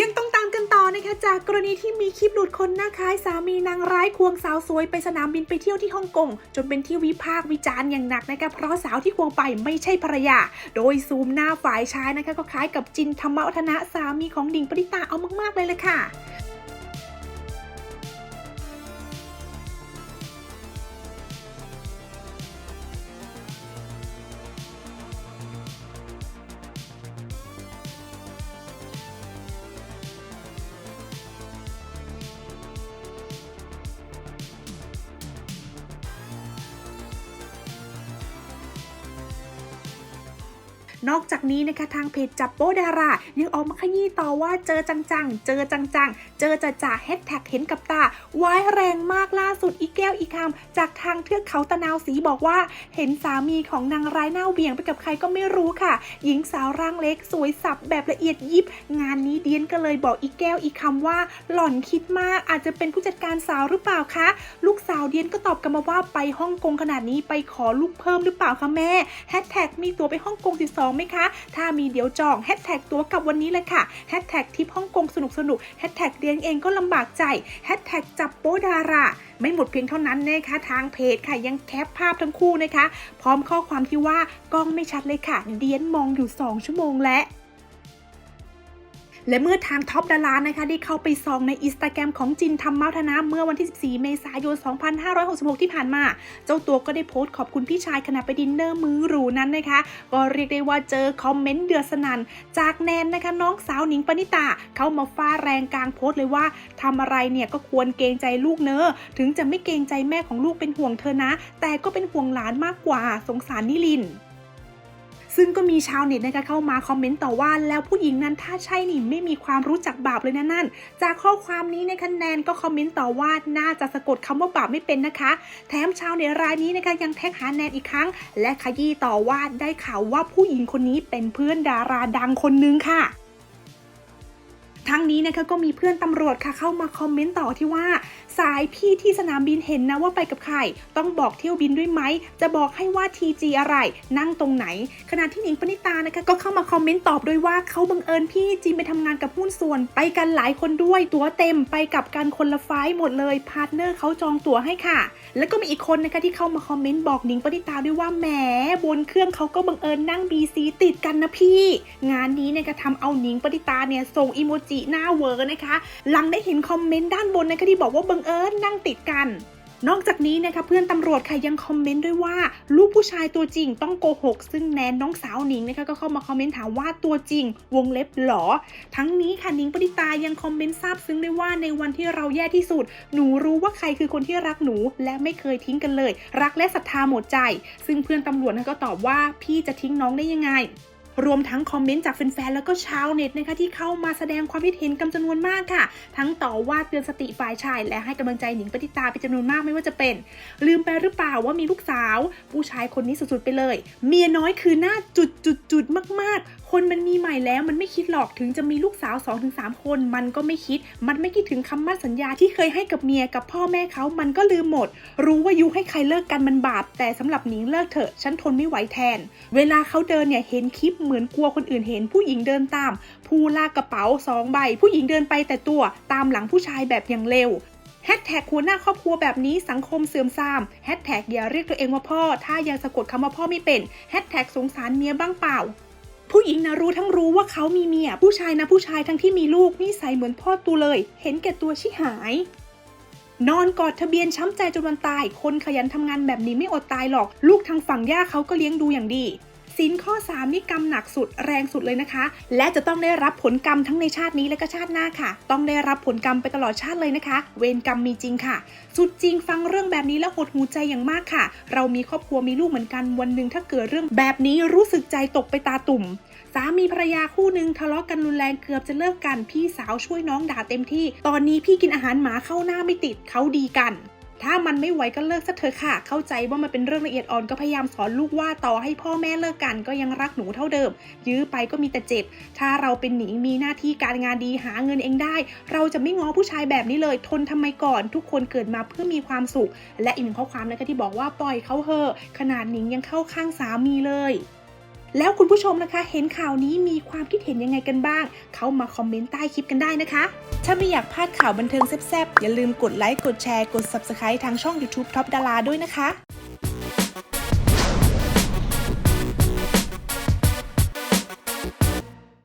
ยังต้องตามกันต่อนะคะจากกรณีที่มีคลิปหลุดคนหน้าคล้ายสามีนางร้ายควงสาวสวยไปสนามบินไปเที่ยวที่ฮ่องกงจนเป็นที่วิพากษ์วิจารณ์อย่างหนักนะคะเพราะสาวที่ควงไปไม่ใช่ภรรยา โดยซูมหน้าฝ่ายชายนะคะก็คล้ายกับจินธรรมวัฒนะสามีของดิ่งปริตาเอามากๆเลยละค่ะ นอกจากนี้นะคะทางเพจจับโป้ดารายังออกมาขยี้ต่อว่าเจอจังๆ เจอจังๆ เจอจะจ่าแฮชแท็กเห็นกับตาว้ายแรงมากล่าสุดอีแก้วอีคำจากทางเทือกเขาตะนาวสีบอกว่า เห็นสามีของนางร้ายหน้าเหวี่ยงไปกับใครก็ไม่รู้ค่ะ หญิงสาวร่างเล็กสวยสับแบบละเอียดยิบ งานนี้เดียนก็เลยบอกอีแก้วอีคำว่า หล่อนคิดมากอาจจะเป็นผู้จัดการสาวหรือเปล่าคะลูกสาวเดียนก็ตอบกลับมาว่าไปฮ่องกงขนาดนี้ไปขอลูกเพิ่มหรือเปล่าคะแม่แฮชแท็กมีตัวไปฮ่องกง12ไหมคะ ถ้ามีเดี๋ยวจองแฮชแท็กตั๋วกลับวันนี้เลยค่ะแฮชแท็กทิปฮ่องกงสนุกสนุกแฮชแท็กเรียนเองก็ลำบากใจแฮชแท็กจับโป๊ดาราไม่หมดเพียงเท่านั้นนะคะทางเพจค่ะยังแคปภาพทั้งคู่นะคะ พร้อมข้อความที่ว่ากล้องไม่ชัดเลยค่ะ เดียนมองอยู่ 2 ชั่วโมงและ และเมื่อทางท็อปดารานะคะได้เข้าไปซองในอินสตาแกรมของจินธรรมวัฒนะเมื่อวันที่ 14 เมษายน 2566 ที่ผ่านมา เจ้าตัวก็ได้โพสต์ขอบคุณพี่ชายขณะไปดินเนอร์มื้อหรูนั้นนะคะ ก็เรียกได้ว่าเจอคอมเมนต์เดือดสนั่นจากแนนนะคะน้องสาวหนิงปณิตาเข้ามาฟาแรงกลางโพสต์เลยว่าทำอะไรเนี่ยก็ควรเกรงใจลูกเนอะถึงจะไม่เกรงใจแม่ของลูกเป็นห่วงเธอนะ แต่ก็เป็นห่วงหลานมากกว่าสงสารนิลิน ซึ่งก็มีชาวเน็ตนะคะเข้ามาคอมเมนต์ต่อว่าแล้วผู้หญิงนั้นถ้าใช่นี่ไม่มีความรู้จักบาปเลยนะนั่น จากข้อความนี้ในคะแนนก็คอมเมนต์ต่อว่าน่าจะสะกดคำว่าบาปไม่เป็นนะคะ แถมชาวเน็ตรายนี้นะคะยังแท็กหาแนนอีกครั้ง และขยี้ต่อว่าได้ข่าวว่าผู้หญิงคนนี้เป็นเพื่อนดาราดังคนนึงค่ะ ทั้งนี้นะคะก็มีเพื่อนตำรวจค่ะเข้ามาคอมเมนต์ต่อที่ว่า สายพี่ที่สนามบินเห็นนะว่าไปกับใคร ต้องบอกเที่ยวบินด้วยไหม จะบอกให้ว่า TG อะไร นั่งตรงไหน ขณะที่หนิงปณิตานะคะก็เข้ามาคอมเมนต์ตอบด้วยว่าเขาบังเอิญพี่จีนไปทำงานกับหุ้นส่วน ไปกันหลายคนด้วย ตั๋วเต็มไปกับกันคนละไฟล์หมดเลยพาร์ทเนอร์เขาจองตั๋วให้ค่ะ แล้วก็มีอีกคนนะคะที่เข้ามาคอมเมนต์บอกหนิงปณิตาด้วยว่าแหมบนเครื่องเขาก็บังเอิญนั่ง BC ติดกันนะพี่ งานนี้เนี่ยก็ทำเอาหนิงปณิตาเนี่ยส่งอีโมจิหน้าเวอร์นะคะ หลังได้เห็นคอมเมนต์ด้านบนนะคะที่บอกว่าบังเอิญนั่งติดกันนอกจากนี้นะคะเพื่อนตำรวจค่ะยังคอมเมนต์ด้วยว่า ลูกผู้ชายตัวจริงต้องโกหก ซึ่งแนนน้องสาวหนิงนะคะก็เข้ามาคอมเมนต์ถามว่าตัวจริง วงเล็บหรอ ทั้งนี้ค่ะนิงปณิตายังคอมเมนต์ซาบซึ้งด้วยว่าในวันที่เราแย่ที่สุด หนูรู้ว่าใครคือคนที่รักหนูและไม่เคยทิ้งกันเลย รักและศรัทธาหมดใจ ซึ่งเพื่อนตำรวจนะคะก็ตอบว่าพี่จะทิ้งน้องได้ยังไง รวมทั้งคอมเมนต์จากแฟนๆแล้วก็ชาวเน็ตนะคะที่เข้ามาแสดงความคิดเห็นกันจำนวนมากค่ะ ทั้งต่อว่าเตือนสติฝ่ายชาย และให้กำลังใจหนิงปฏิตาเป็นจำนวนมากไม่ว่าจะเป็น ลืมไปหรือเปล่าว่ามีลูกสาว ผู้ชายคนนี้สุดๆไปเลย เมียน้อยคือหน้าจุดจุดจุดๆมากๆ คนมันมีใหม่แล้วมันไม่คิดหรอกถึงจะมีลูกสาว 2-3 คน มันก็ไม่คิด มันไม่คิดถึงคำมั่นสัญญาที่เคยให้กับเมียกับพ่อแม่เขามันก็ลืมหมด รู้ว่ายุให้ใครเลิกกันมันบาป แต่สำหรับหนิงเลิกเถอะฉันทนไม่ไหวแทน เวลาเขาเดินเนี่ยเห็นคลิปเหมือนกลัวคนอื่นเห็น ผู้หญิงเดินตาม ผู้ลากกระเป๋าสองใบ ผู้หญิงเดินไปแต่ตัวตามหลังผู้ชายแบบอย่างเร็วแฮชแท็กหัวหน้าครอบครัวแบบนี้สังคมเสื่อมทรามแฮชแท็กอย่าเรียกตัวเองว่าพ่อ ถ้ายังสะกดคำว่าพ่อไม่เป็นแฮชแท็กสงสารเมียบ้างเปล่า ผู้หญิงนะรู้ทั้งรู้ว่าเขามีเมีย ผู้ชายนะผู้ชายทั้งที่มีลูกนิสัยเหมือนพ่อตูเลย เห็นแก่ตัวชิหาย นอนกอดทะเบียนช้ำใจจนวันตาย คนขยันทำงานแบบนี้ไม่อดตายหรอก ลูกทางฝั่งย่าเขาก็เลี้ยงดูอย่างดี สินข้อ 3 นี่กรรมหนักสุดแรงสุดเลยนะคะ และจะต้องได้รับผลกรรมทั้งในชาตินี้และก็ชาติหน้าค่ะ ต้องได้รับผลกรรมไปตลอดชาติเลยนะคะ เวรกรรมมีจริงค่ะ สุดจริงฟังเรื่องแบบนี้แล้วหดหูใจอย่างมากค่ะ เรามีครอบครัวมีลูกเหมือนกันวันหนึ่งถ้าเกิดเรื่องแบบนี้รู้สึกใจตกไปตาตุ่มสามีภรรยาคู่หนึ่งทะเลาะกันรุนแรงเกือบจะเลิกกันพี่สาวช่วยน้องด่าเต็มที่ ตอนนี้พี่กินอาหารหมาเข้าหน้าไม่ติดเขาดีกัน ถ้ามันไม่ไหวก็เลิกซะเถอะค่ะ เข้าใจว่ามันเป็นเรื่องละเอียดอ่อนก็พยายามสอนลูกว่าต่อให้พ่อแม่เลิกกันก็ยังรักหนูเท่าเดิม ยื้อไปก็มีแต่เจ็บ ถ้าเราเป็นหนิงมีหน้าที่การงานดีหาเงินเองได้ เราจะไม่ง้อผู้ชายแบบนี้เลย ทนทำไมก่อน ทุกคนเกิดมาเพื่อมีความสุข และอีกหนึ่งข้อความนะคะที่บอกว่าปล่อยเขาเถอะขนาดหนิงยังเข้าข้างสามีเลย แล้วคุณผู้ชมนะคะ เห็นข่าวนี้มีความคิดเห็นยังไงกันบ้าง เข้ามาคอมเมนต์ใต้คลิปกันได้นะคะ ถ้าไม่อยากพลาดข่าวบันเทิงแซ่บๆ อย่าลืมกดไลค์ กดแชร์ กด Subscribe ทางช่อง YouTube Top ดาราด้วยนะคะ